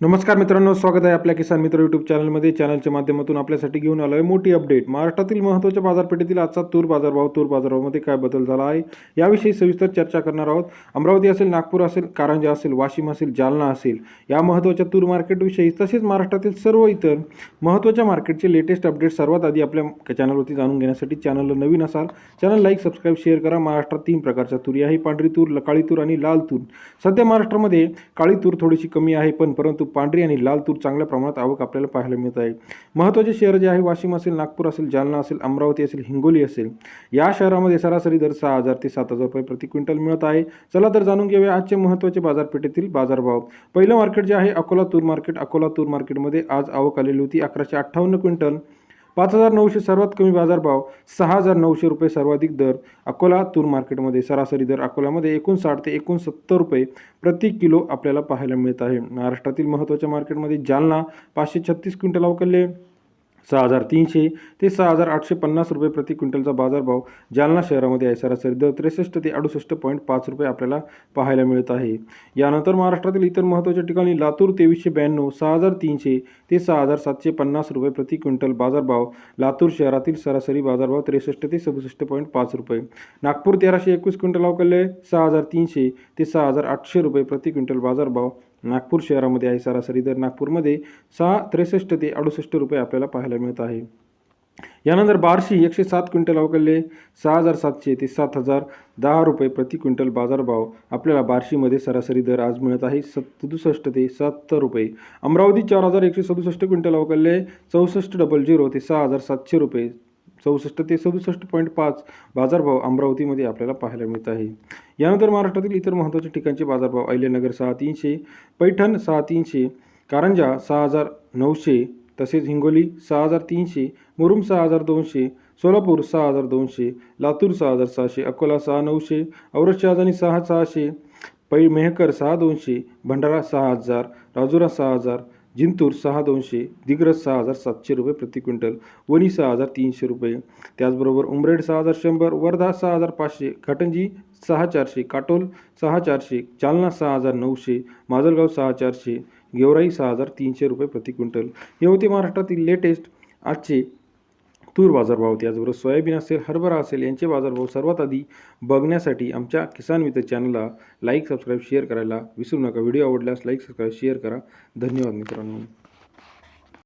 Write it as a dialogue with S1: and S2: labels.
S1: नमस्कार मित्रांनो स्वागत आहे आपल्या किसान मित्र यूट्यूब चॅनलमध्ये चॅनलच्या माध्यमातून आपल्यासाठी घेऊन आलो आहे मोठी अपडेट महाराष्ट्रातील महत्त्वाच्या बाजारपेठेतील आजचा तूर बाजारभाव तूर बाजारभावामध्ये काय बदल झाला आहे याविषयी सविस्तर चर्चा करणार आहोत. अमरावती असेल नागपूर असेल कारंजा असेल वाशिम असेल जालना असेल या महत्त्वाच्या तूर मार्केटविषयी तसेच महाराष्ट्रातील सर्व इतर महत्त्वाच्या मार्केटचे लेटेस्ट अपडेट सर्वात आधी आपल्या चॅनलवरती जाणून घेण्यासाठी चॅनलला नवीन असाल चॅनल लाईक सबस्क्राईब शेअर करा. महाराष्ट्रात तीन प्रकारच्या तुरी आहे. पांढरी तूर काळी तूर आणि लाल तूर. सध्या महाराष्ट्रामध्ये काळी तूर थोडीशी कमी आहे पण परंतु पांढरी आणि लाल तूर चांगल्या प्रमाणात आवक आपल्याला पाहायला मिळत आहे. महत्त्वाचे शहर जे आहे वाशिम असेल नागपूर असेल जालना असेल अमरावती असेल हिंगोली असेल या शहरामध्ये सरासरी दर सहा हजार ते सात हजार रुपये प्रति क्विंटल मिळत आहे. चला तर जाणून घेऊया आजचे महत्त्वाचे बाजारपेठेतील बाजारभाव. पहिलं मार्केट जे आहे अकोला तूर मार्केट. अकोला तूर मार्केटमध्ये आज आवक आलेली होती अकराशे अठ्ठावन्न क्विंटल. पाच हजार नऊशे सर्वात कमी बाजारभाव सहा हजार नऊशे रुपये सर्वाधिक दर अकोला तूर मार्केटमध्ये सरासरी दर अकोल्यामध्ये एकोणसाठ ते एकोणसत्तर रुपये प्रति किलो आपल्याला पाहायला मिळत आहे. महाराष्ट्रातील महत्त्वाच्या मार्केटमध्ये जालना पाचशे छत्तीस क्विंटल अवकलले सहा हजार तीनशे ते सहा हजार आठशे पन्नास रुपये प्रति क्विंटलचा बाजारभाव जालना शहरामध्ये आहे. सरासरी दर त्रेसष्ट ते अडुसष्ट पॉईंट पाच रुपये आपल्याला पाहायला मिळत आहे. यानंतर महाराष्ट्रातील इतर महत्त्वाच्या ठिकाणी लातूर तेवीसशे ब्याण्णव सहा हजार तीनशे ते सहा हजार सातशे पन्नास रुपये प्रति क्विंटल बाजारभाव. लातूर शहरातील सरासरी बाजारभाव त्रेसष्ट ते सदुसष्ट पॉईंट पाच रुपये. नागपूर तेराशे एकवीस क्विंटल अवकलले सहा हजार तीनशे ते सहा हजार आठशे रुपये प्रति क्विंटल बाजारभाव. नागपूर शहरामध्ये आहे सरासरी. दर नागपूरमध्ये सहा त्रेसष्ट ते अडुसष्ट रुपये आपल्याला पाहायला मिळत आहे. यानंतर बार्शी एकशे सात क्विंटल अवकलले सहा हजार सातशे ते सात हजार दहा रुपये प्रति क्विंटल बाजारभाव आपल्याला बार्शीमध्ये सरासरी दर आज मिळत आहे. सदुसष्ट ते सत्तर रुपये. अमरावती चार हजार एकशे सदुसष्ट क्विंटल अवकलले चौसष्ट डबल झिरो ते सहा हजार सातशे रुपये चौसष्ट ते सदुसष्ट पॉईंट पाच बाजारभाव अमरावतीमध्ये आपल्याला पाहायला मिळत आहे. यानंतर महाराष्ट्रातील इतर महत्त्वाच्या ठिकाणचे बाजारभाव अहिल्यानगर सहा तीनशे पैठण सहा तीनशे कारंजा सहा हजार नऊशे तसेच हिंगोली सहा हजार तीनशे मुरुम सहा हजार दोनशे सोलापूर सहा हजार दोनशे लातूर सहा हजार सहाशे अकोला सहा नऊशे औरंगाबाद सहा सहाशे पै मेहकर सहा दोनशे भंडारा सहा हजार राजुरा सहा हजार जिंतूर सहा दोनशे दिग्रस सहा हजार सातशे रुपये प्रति क्विंटल वणी सहा हजार तीनशे रुपये. त्याचबरोबर उमरेड सहा हजार शंभर वर्धा सहा हजार पाचशे घाटंजी सहा चारशे काटोल सहा चारशे जालना सहा हजार नऊशे माजलगाव सहा चारशे गेवराई सहा हजार तीनशे रुपये प्रति क्विंटल. हे होते महाराष्ट्रातील लेटेस्ट आजचे तूर बाजारभाव त्याचबरोबर सोयाबीन असेल हरभरा असेल यांचे बाजारभाव सर्वात आधी बघण्यासाठी आमच्या किसान मित्र चॅनलला लाईक सबस्क्राईब शेअर करायला विसरू नका. व्हिडिओ आवडल्यास लाईक सबस्क्राईब शेअर करा. धन्यवाद मित्रांनो.